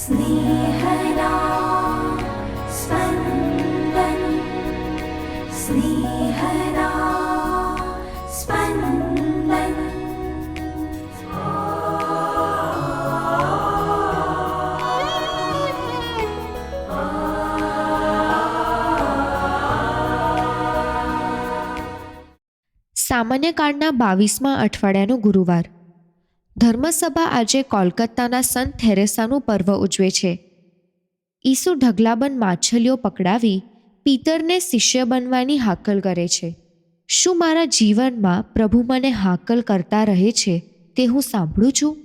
स्नेहदा स्पन्दन् स्नेहदा स्पन्दन् સામાન્ય કાળના બાવીસમાં અઠવાડિયાનો ગુરુવાર ધર્મસભા આજે કોલકાતાના સંત થેરેસાનું પર્વ ઉજવે છે. ઈસુ ઢગલાબંધ માછલીઓ પકડાવી પિતરને શિષ્ય બનવાની હાકલ કરે છે. શું મારા જીવનમાં પ્રભુ મને હાકલ કરતા રહે છે તે હું સાંભળું છું?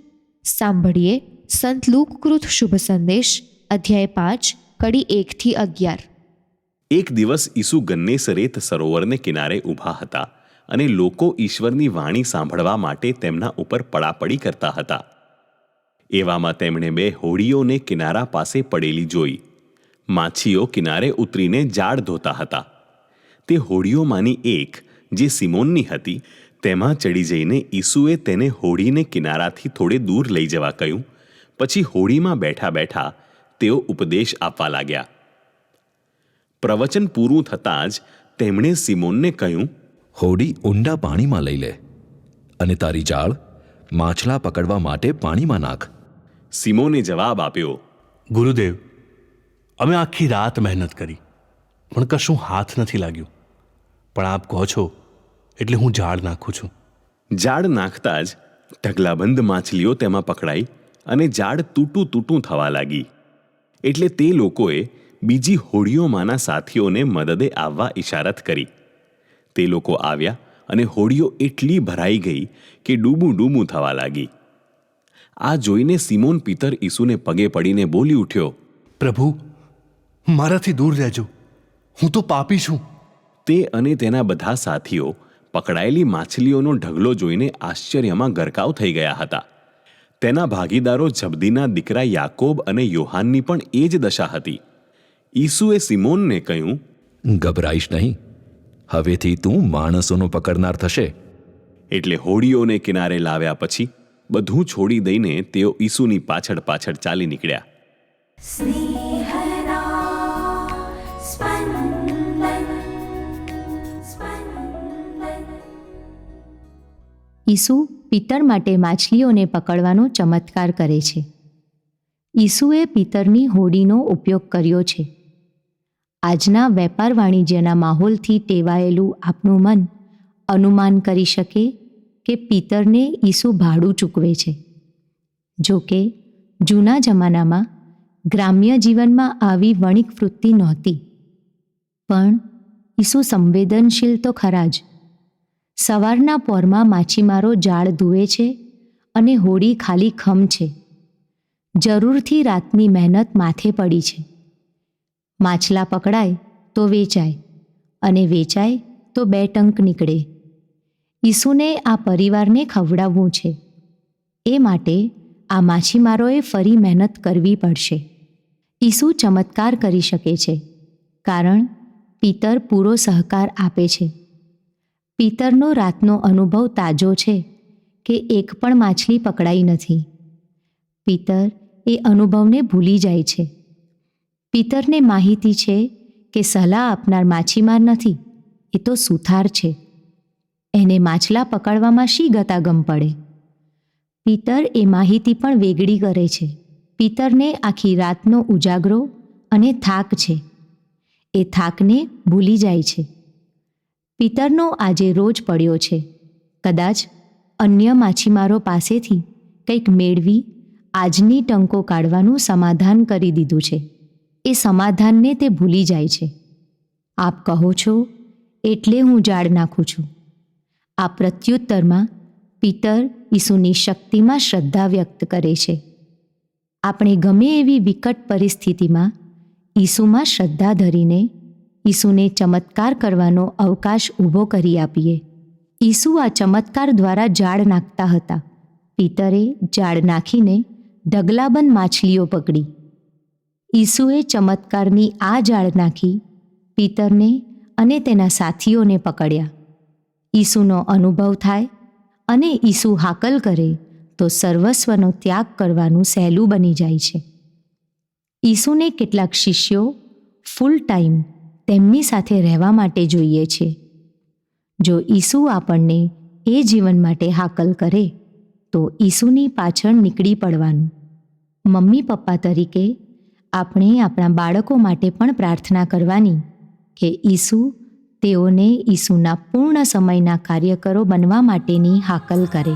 સાંભળીએ સંત લુકકૃત શુભ સંદેશ, અધ્યાય પાંચ, કડી એકથી અગિયાર. એક દિવસ ઈસુ ગન્નેસરેત સરોવરને કિનારે ઊભા હતા. અને લોકો ઈશ્વરની વાણી સાંભળવા માટે તેમના ઉપર પડાપડી કરતા હતા. એવામાં તેમણે બે હોડીઓને કિનારા પાસે પડેલી જોઈ. માછીઓ કિનારે ઉતરીને ઝાડ ધોતા હતા. તે હોડીઓમાંની એક, જે સિમોનની હતી, તેમાં ચડી જઈને ઈસુએ તેને હોડીને કિનારાથી થોડે દૂર લઈ જવા કહ્યું. પછી હોડીમાં બેઠા બેઠા તેઓ ઉપદેશ આપવા લાગ્યા. પ્રવચન પૂરું થતાં જ તેમણે સિમોનને કહ્યું હોડી ઊંડા પાણીમાં લઈ લે અને તારી જાળ માછલા પકડવા માટે પાણીમાં નાખ. સિમોને જવાબ આપ્યો ગુરુદેવ અમે આખી રાત મહેનત કરી પણ કશું હાથ નથી લાગ્યું. પણ આપ કહો છો એટલે હું ઝાડ નાખું છું. જાળ નાખતા જ ઢગલાબંધ માછલીઓ તેમાં પકડાઈ અને જાળ તૂટું તૂટું થવા લાગી. એટલે તે લોકોએ બીજી હોડીઓમાંના સાથીઓને મદદે આવવા ઇશારત કરી. તે લોકો આવ્યા અને હોડીઓ એટલી ભરાઈ ગઈ કે ડૂબું ડૂબું થવા લાગી. આ જોઈને સિમોન પિતર ઈસુને પગે પડીને બોલી ઉઠ્યો પ્રભુ મારાથી દૂર રહેજો. હું તો પાપી છું. તે અને તેના બધા સાથીઓ પકડાયેલી માછલીઓનો ઢગલો જોઈને આશ્ચર્યમાં ગરકાવ થઈ ગયા હતા. તેના ભાગીદારો જબદીના દીકરા યાકોબ અને યોહાનની પણ એ જ દશા હતી. ઈસુએ સિમોનને કહ્યું ગભરાઈશ નહીં. હવેથી તું માણસોનો પકડનાર થશે. એટલે હોડીઓને કિનારે લાવ્યા પછી બધું છોડી દઈને તેઓ ઈસુની પાછળ પાછળ ચાલી નીકળ્યા. ઈસુ પિતર માટે માછલીઓને પકડવાનો ચમત્કાર કરે છે. ઈસુએ પિતરની હોડીનો ઉપયોગ કર્યો છે. આજના વેપાર વાણિજ્યના માહોલથી ટેવાયેલું આપણું મન અનુમાન કરી શકે કે પિતરને ઈસુ ભાડું ચૂકવે છે. જો કે, જૂના જમાનામાં ગ્રામ્ય જીવનમાં આવી વણિક વૃત્તિ નહોતી. પણ ઈસુ સંવેદનશીલ તો ખરા જ. સવારના પોરમાં માછીમારો જાળ ધુએ છે અને હોડી ખાલી ખમ છે. જરૂરથી રાતની મહેનત માથે પડી છે. માછલા પકડાય તો વેચાય અને વેચાય તો બે ટંક નીકળે. ઈસુને આ પરિવારને ખવડાવવું છે. એ માટે આ માછીમારોએ ફરી મહેનત કરવી પડશે. ઈસુ ચમત્કાર કરી શકે છે, કારણ પિતર પૂરો સહકાર આપે છે. પિતરનો રાતનો અનુભવ તાજો છે કે એક પણ માછલી પકડાઈ નથી. પિતર એ અનુભવને ભૂલી જાય છે. પિતરને માહિતી છે કે સલાહ આપનાર માછીમાર નથી, એ તો સુથાર છે. એને માછલા પકડવામાં શી ગતાગમ પડે? પિતર એ માહિતી પણ વેગળી કરે છે. પિતરને આખી રાતનો ઉજાગરો અને થાક છે. એ થાકને ભૂલી જાય છે. પિતરનો આજે રોજ પડ્યો છે. કદાચ અન્ય માછીમારો પાસેથી કંઈક મેળવી આજની ટંકો કાઢવાનું સમાધાન કરી દીધું છે. એ સમાધાનને તે ભૂલી જાય છે. આપ કહો છો, એટલે હું જાળ નાખું છું. આ પ્રત્યુત્તરમાં પિતર ઈસુની શક્તિમાં શ્રદ્ધા વ્યક્ત કરે છે. આપણે ગમે એવી વિકટ પરિસ્થિતિમાં ઈસુમાં શ્રદ્ધા ધરીને ઈસુને ચમત્કાર કરવાનો અવકાશ ઊભો કરી આપીએ. ઈસુ આ ચમત્કાર દ્વારા જાળ નાખતા હતા. પિતરે જાળ નાખીને ઢગલાબંધ માછલીઓ પકડી. ઈસુએ ચમત્કારની આ જાળ નાખી પીતરને અને તેના સાથીઓને પકડ્યા. ઈસુનો અનુભવ થાય અને ઈસુ હાકલ કરે તો સર્વસ્વનો ત્યાગ કરવાનું સહેલું બની જાય છે. ઈસુને કેટલાક શિષ્યો ફૂલ ટાઈમ તેમની સાથે રહેવા માટે જોઈએ છે. જો ઈસુ આપણને એ જીવન માટે હાકલ કરે તો ઈસુની પાછળ નીકળી પડવાનું. મમ્મી પપ્પા તરીકે આપણે આપણા બાળકો માટે પણ પ્રાર્થના કરવાની કે ઈસુ તેઓને ઈસુના પૂર્ણ સમયના કાર્યકરો બનવા માટેની હાકલ કરે.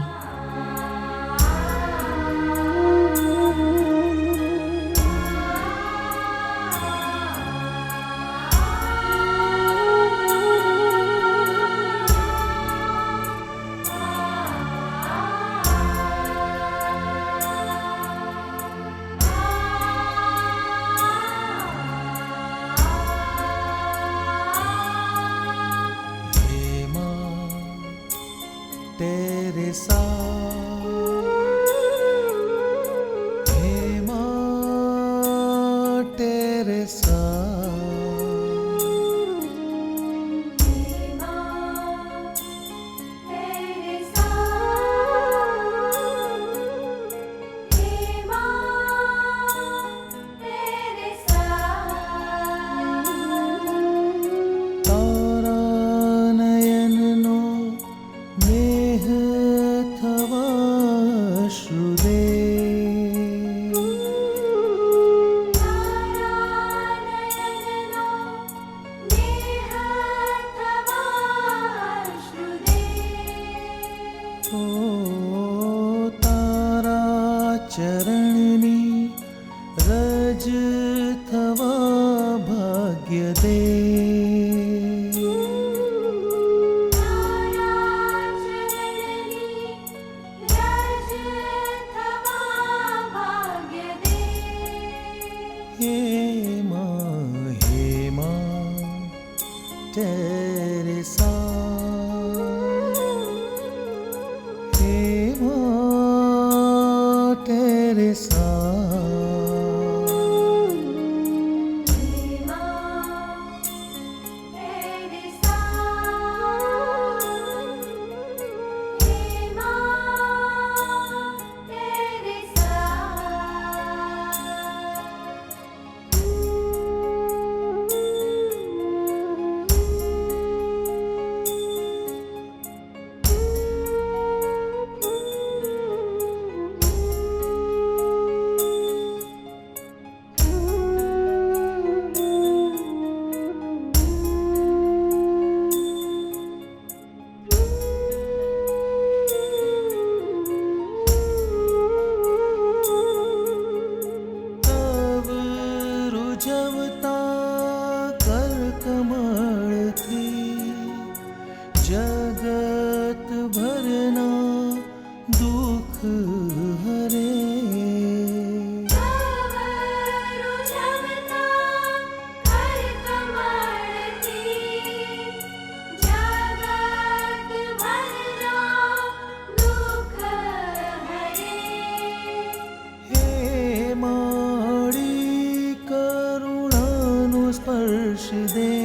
是的。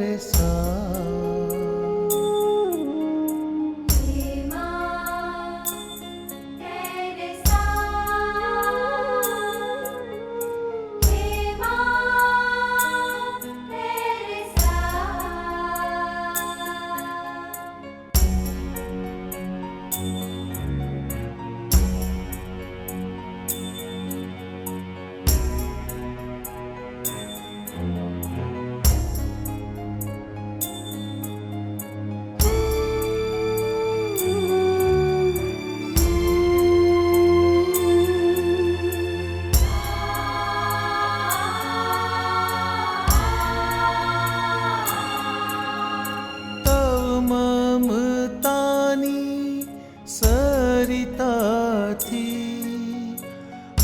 eres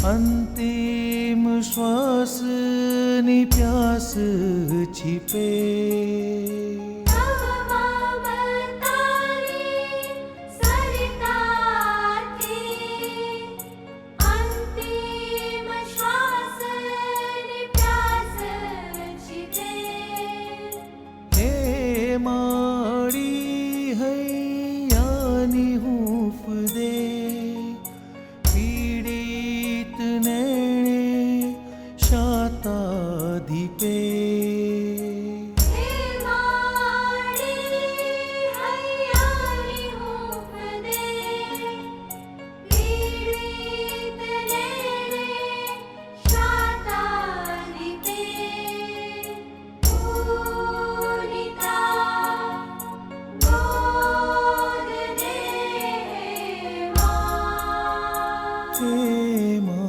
અંતિમ શ્વાસની પ્યાસ છીપે. મા હે